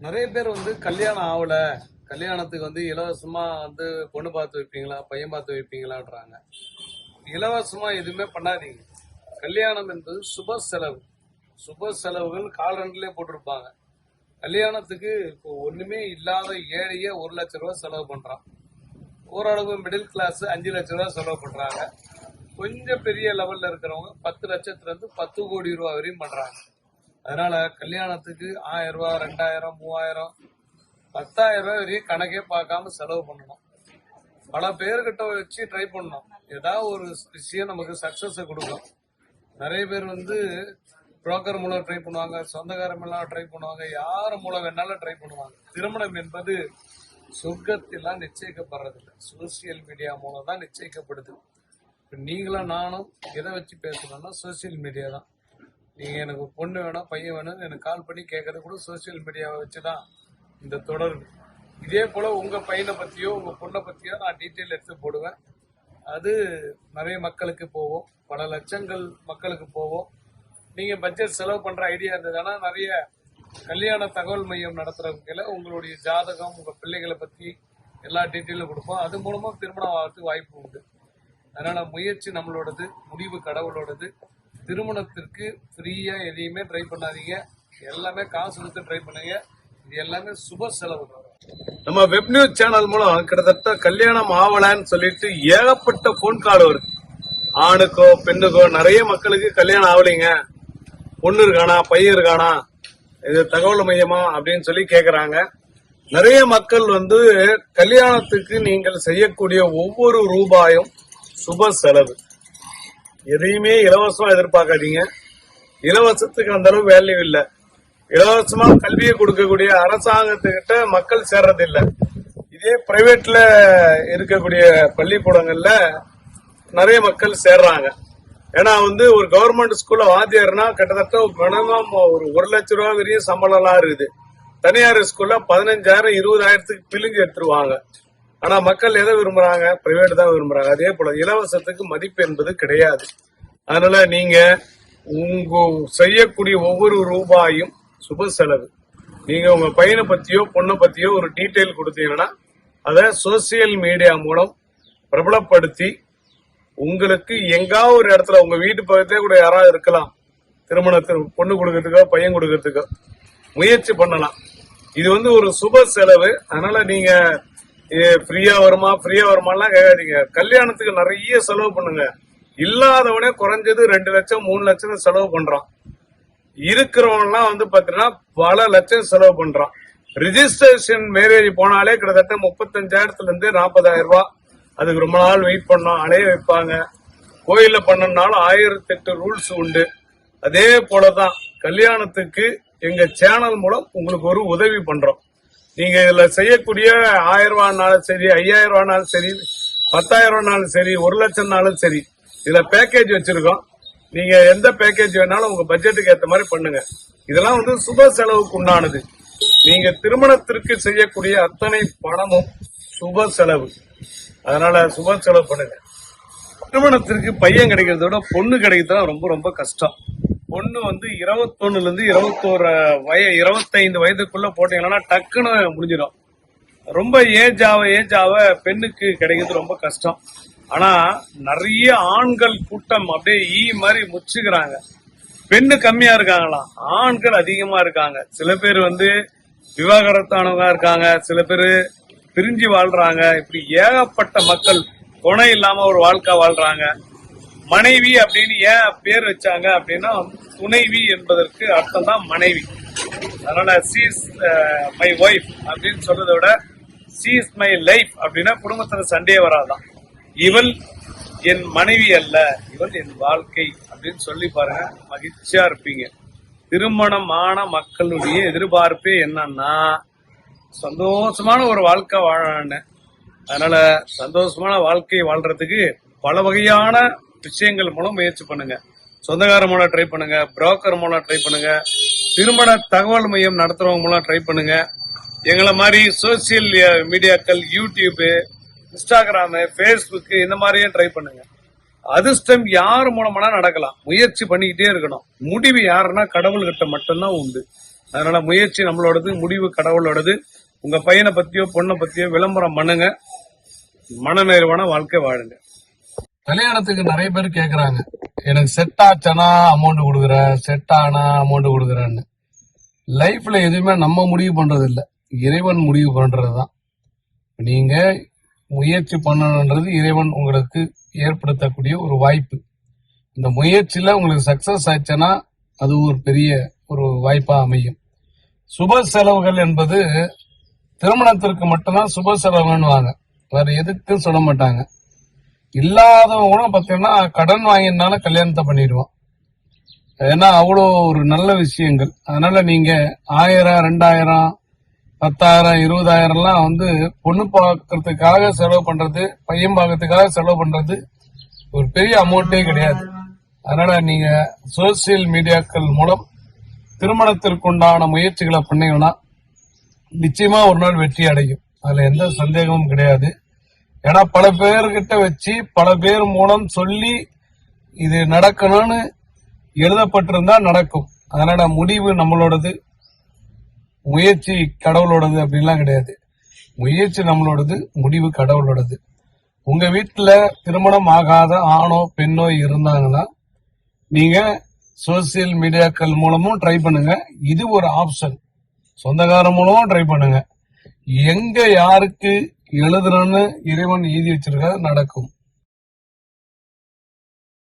நிறைய பேர் வந்து கல்யாணம் ஆகல. கல்யாணத்துக்கு வந்து இலவசமா வந்து பொண்ணு பார்த்து வைப்பீங்களா பையன் பார்த்து வைப்பீங்களான்றாங்க. இலவசமா எதுவுமே பண்ணாதீங்க. கல்யாணம் என்பது சுப செலவு. சுப செலவுகள் காலண்டிலே போட்டிருப்பாங்க. கல்யாணத்துக்கு இப்போ ஒண்ணுமே இல்லாத ஏழையே ஒரு லட்ச ரூபா செலவு பண்றான். ஓரளவு மிடில் கிளாஸ் அஞ்சு லட்ச ரூபா செலவு பண்றாங்க. கொஞ்சம் பெரிய லெவல்ல இருக்கிறவங்க பத்து லட்சத்துல இருந்து பத்து கோடி ரூபா வரையும் பண்றாங்க. அதனால கல்யாணத்துக்கு ஆயிரம் ரூபா ரெண்டாயிரம் மூவாயிரம் பத்தாயிரம் ரூபாய் வரையும் கணக்கே பார்க்காம செலவு பண்ணணும். பல பேர்கிட்ட வச்சு ட்ரை பண்ணணும். ஏதாவது ஒரு விஷயம் நமக்கு சக்சஸ் கொடுக்கும். நிறைய பேர் வந்து புரோக்கர் மூலம் ட்ரை பண்ணுவாங்க சொந்தக்காரன் எல்லாம் ட்ரை பண்ணுவாங்க யார் மூலம் வேணாலும் ட்ரை பண்ணுவாங்க. திருமணம் என்பது சொர்க்கத்திலாம் நிச்சயிக்கப்படுறதில்லை. சோசியல் மீடியா மூலம் தான் நிச்சயிக்கப்படுது. இப்போ நீங்களும் நானும் எதை வச்சு பேசணும்னா சோசியல் மீடியா தான். நீங்க எனக்கு பொண்ணு வேணும் பையன் வேணும் எனக்கு கால் பண்ணி கேட்கறது கூட சோசியல் மீடியாவை வச்சு தான் இந்த தொடர்பு. இதே போல உங்க பையனை பத்தியோ உங்க பொண்ணை பத்தியோ நான் டீட்டெயில் எடுத்து போடுவேன். அது நிறைய மக்களுக்கு போகும். பல லட்சங்கள் மக்களுக்கு போவோம் நீங்க பட்ஜெட் செலவு பண்ற ஐடியா இருந்ததுன்னா நிறைய கல்யாண தகவல் மையம் நடத்துறவங்கள உங்களுடைய ஜாதகம் உங்க பிள்ளைகளை பத்தி எல்லா டீட்டெயிலும் கொடுப்போம். அது மூலமா திருமணம் ஆகிறதுக்கு வாய்ப்பு உண்டு. அதனால முயற்சி நம்மளோடது முடிவு கடவுளோடது. திருமணத்திற்கு ஃப்ரீயாக எதையுமே ட்ரை பண்ணாதீங்க. எல்லாமே காசு கொடுத்து ட்ரை பண்ணுங்க. இது எல்லாமே சுப செலவு. தான் நம்ம வெப் நியூஸ் சேனல் மூலம் கிட்டத்தட்ட கல்யாணம் ஆவலான்னு சொல்லிட்டு ஏகப்பட்ட போன் கால் வருது. ஆணுக்கோ பெண்ணுக்கோ நிறைய மக்களுக்கு கல்யாணம் ஆகலைங்க பொண்ணு இருக்கானா பையன் இருக்கானா இது தகவல் மையமா அப்படின்னு சொல்லி கேக்குறாங்க. நிறைய மக்கள் வந்து கல்யாணத்துக்கு நீங்கள் செய்யக்கூடிய ஒவ்வொரு ரூபாயும் சுப செலவு. எதையுமே இலவசமா எதிர்பார்க்காதீங்க. இலவசத்துக்கு அந்த அளவு வேல்யூ இல்லை. இலவசமா கல்வியை கொடுக்கக்கூடிய அரசாங்கத்துக்கிட்ட மக்கள் சேர்றது இதே பிரைவேட்ல இருக்கக்கூடிய பள்ளிக்கூடங்கள்ல நிறைய மக்கள் சேர்றாங்க. ஏன்னா வந்து ஒரு கவர்மெண்ட் ஸ்கூல்ல வாத்தியார்னா கிட்டத்தட்ட மினிமம் ஒரு ஒரு லட்ச ரூபா வரையும் சம்பளம்லாம் இருக்குது. தனியார் ஸ்கூல்ல பதினஞ்சாயிரம் இருபதாயிரத்துக்கு பிழிஞ்சு எடுத்துருவாங்க. ஆனா மக்கள் எதை விரும்புறாங்க? பிரைவேட் தான் விரும்புறாங்க. அதே போல இலவசத்துக்கு மதிப்பு என்பது கிடையாது. அதனால நீங்க உங்க செய்யக்கூடிய ஒவ்வொரு ரூபாயும் சுப செலவு. நீங்க உங்க பையனை பத்தியோ பொண்ணை பத்தியோ ஒரு டீட்டெயில் கொடுத்தீங்கன்னா அதை சோசியல் மீடியா மூலம் பிரபலப்படுத்தி உங்களுக்கு எங்காவது ஒரு இடத்துல உங்க வீட்டு பக்கத்தே கூட யாராவது இருக்கலாம். திருமணத்திற்கு பொண்ணு கொடுக்கறதுக்கோ பையன் கொடுக்கறதுக்கோ முயற்சி பண்ணலாம். இது வந்து ஒரு சுப செலவு. அதனால நீங்க ஃப்ரீயா வருமா? ஃப்ரீயா வருமானலாம் கேட்காதீங்க. கல்யாணத்துக்கு நிறைய செலவு பண்ணுங்க. இல்லாதவனே குறைஞ்சது ரெண்டு லட்சம் மூணு லட்சம் செலவு பண்றான். இருக்கிறவன்லாம் வந்து பாத்தீங்கன்னா பல லட்சம் செலவு பண்றான். ரிஜிஸ்ட்ரேஷன் மேரேஜ் போனாலே கிட்டத்தட்ட முப்பத்தஞ்சாயிரத்துல இருந்து நாற்பதாயிரம் ரூபாய் அதுக்கு ரொம்ப நாள் வெயிட் பண்ணோம். அலைய வைப்பாங்க. கோயில்ல பண்ணனாலும் ஆயிரத்தி எட்டு ரூல்ஸ் உண்டு. அதே போலதான் கல்யாணத்துக்கு எங்க சேனல் மூலம் உங்களுக்கு ஒரு உதவி பண்றோம். நீங்க இதுல செய்யக்கூடிய ஆயிரம் ரூபாய்னாலும் சரி ஐயாயிரம் ரூபாய்னாலும் சரி பத்தாயிரம் ரூபாய்னாலும் சரி ஒரு லட்சம்னாலும் சரி இதுல பேக்கேஜ் வச்சிருக்கோம். நீங்க எந்த பேக்கேஜ் வேணாலும் உங்க பட்ஜெட்டுக்கு ஏத்த மாதிரி பண்ணுங்க. இதெல்லாம் வந்து சுப செலவுக்கு உண்டானது. நீங்க திருமணத்திற்கு செய்யக்கூடிய அத்தனை பணமும் சுப செலவு. அதனால சுப செலவு பண்ணுங்க. திருமணத்திற்கு பையன் கிடைக்கிறத விட பொண்ணு கிடைக்கிறது ரொம்ப ரொம்ப கஷ்டம். பொண்ணு வந்து இருபத்தொன்னுல இருந்து இருபத்தோரு வய இருபத்தைந்து வயதுக்குள்ள போட்டீங்கன்னா டக்குன்னு முடிஞ்சிடும். ரொம்ப ஏஜ் ஆக ஏஜ் ஆக பெண்ணுக்கு கிடைக்கிறது ரொம்ப கஷ்டம். ஆனா நிறைய ஆண்கள் கூட்டம் அப்படியே ஈ மாதிரி முச்சுக்கிறாங்க. பெண்ணு கம்மியா இருக்காங்களாம். ஆண்கள் அதிகமா இருக்காங்க. சில பேர் வந்து விவாகரத்தானவங்க இருக்காங்க. சில பேர் பிரிஞ்சு வாழ்றாங்க. இப்படி ஏகப்பட்ட மக்கள் துணை இல்லாம ஒரு வாழ்க்கை வாழ்றாங்க. மனைவி அப்படின்னு ஏன் பேர் வச்சாங்க அப்படின்னா துணைவி என்பதற்கு அர்த்தம் தான் மனைவி. அதனால சீஸ் மை ஒய்ஃப் அப்படின்னு சொல்றதை விட சீஸ் மை லைஃப் அப்படின்னா குடும்பத்துல சண்டையே வராதான் இவள் என் மனைவி அல்ல இவள் என் வாழ்க்கை அப்படின்னு சொல்லி பாருங்க மகிழ்ச்சியா இருப்பீங்க. திருமணமான மக்களுடைய எதிர்பார்ப்பே என்னன்னா சந்தோஷமான ஒரு வாழ்க்கை வாழ அதனால சந்தோஷமான வாழ்க்கை வாழ்றதுக்கு பல வகையான விஷயங்கள் மூலம் முயற்சி பண்ணுங்க. சொந்தக்கார மூலம் ட்ரை பண்ணுங்க. புரோக்கர் மூலம் ட்ரை பண்ணுங்க. திருமண தகவல் மையம் நடத்துறவங்க மூலம் ட்ரை பண்ணுங்க. எங்களை மாதிரி சோசியல் மீடியாக்கள் யூடியூப் இன்ஸ்டாகிராமு ஃபேஸ்புக்கு இந்த மாதிரியே ட்ரை பண்ணுங்க. அதிர்ஷ்டம் யார் மூலமானா நடக்கலாம். முயற்சி பண்ணிக்கிட்டே இருக்கணும். முடிவு யாருன்னா கடவுள்கிட்ட மட்டும்தான் உண்டு. அதனால முயற்சி நம்மளோடது முடிவு கடவுளோடது. உங்க பையனை பத்தியோ பொண்ணை பத்தியோ விளம்பரம் பண்ணுங்க. மனநிறைவான வாழ்க்கை வாழுங்க. கல்யாணத்துக்கு நிறைய பேர் கேக்குறாங்க. எனக்கு செட் ஆச்சுன்னா அமௌண்ட் கொடுக்குற செட் ஆனா அமௌண்ட் கொடுக்குறேன்னு. லைஃப்ல எதுவுமே நம்ம முடிவு பண்றது இல்ல இறைவன் முடிவு பண்றதுதான். நீங்க முயற்சி பண்ணணுன்றது இறைவன் உங்களுக்கு ஏற்படுத்தக்கூடிய ஒரு வாய்ப்பு. இந்த முயற்சியில உங்களுக்கு சக்சஸ் ஆச்சுன்னா அது ஒரு பெரிய ஒரு வாய்ப்பா அமையும். சுப செலவுகள் என்பது திருமணத்திற்கு மட்டும்தான் சுப செலவுன்னுவாங்க. வேற எதுக்கும் சொல்ல மாட்டாங்க. இல்லாதவங்க கூட பார்த்தீங்கன்னா கடன் வாங்கினால கல்யாணத்தை பண்ணிடுவான். ஏன்னா அவ்வளோ ஒரு நல்ல விஷயங்கள். அதனால நீங்க ஆயிரம் ரெண்டாயிரம் பத்தாயிரம் இருபதாயிரம்லாம் வந்து பொண்ணு பார்க்கறதுக்காக செலவு பண்றது பையன் பார்க்கறதுக்காக செலவு பண்றது ஒரு பெரிய அமௌண்ட்டே கிடையாது. அதனால நீங்க சோசியல் மீடியாக்கள் மூலம் திருமணத்திற்குண்டான முயற்சிகளை பண்ணீங்கன்னா நிச்சயமா ஒரு நாள் வெற்றி அடையும். அதுல எந்த சந்தேகமும் கிடையாது. ஏன்னா பல பேர்கிட்ட வச்சு பல பேர் மூலம் சொல்லி இது நடக்கணும்னு எழுதப்பட்டிருந்தா நடக்கும். அதனால முடிவு நம்மளோடது. முயற்சி கடவுளோடது அப்படின்லாம் கிடையாது. முயற்சி நம்மளோடது முடிவு கடவுளோடது. உங்க வீட்டுல திருமணம் ஆகாத ஆணோ பெண்ணோ இருந்தாங்கன்னா நீங்க சோசியல் மீடியாக்கள் மூலமும் ட்ரை பண்ணுங்க. இது ஒரு ஆப்ஷன் சொந்தக்காரன் மூலமும் ட்ரை பண்ணுங்க. எங்க யாருக்கு எழுதுறான்னு இறைவன் எழுதி வச்சிருக்க நடக்கும்.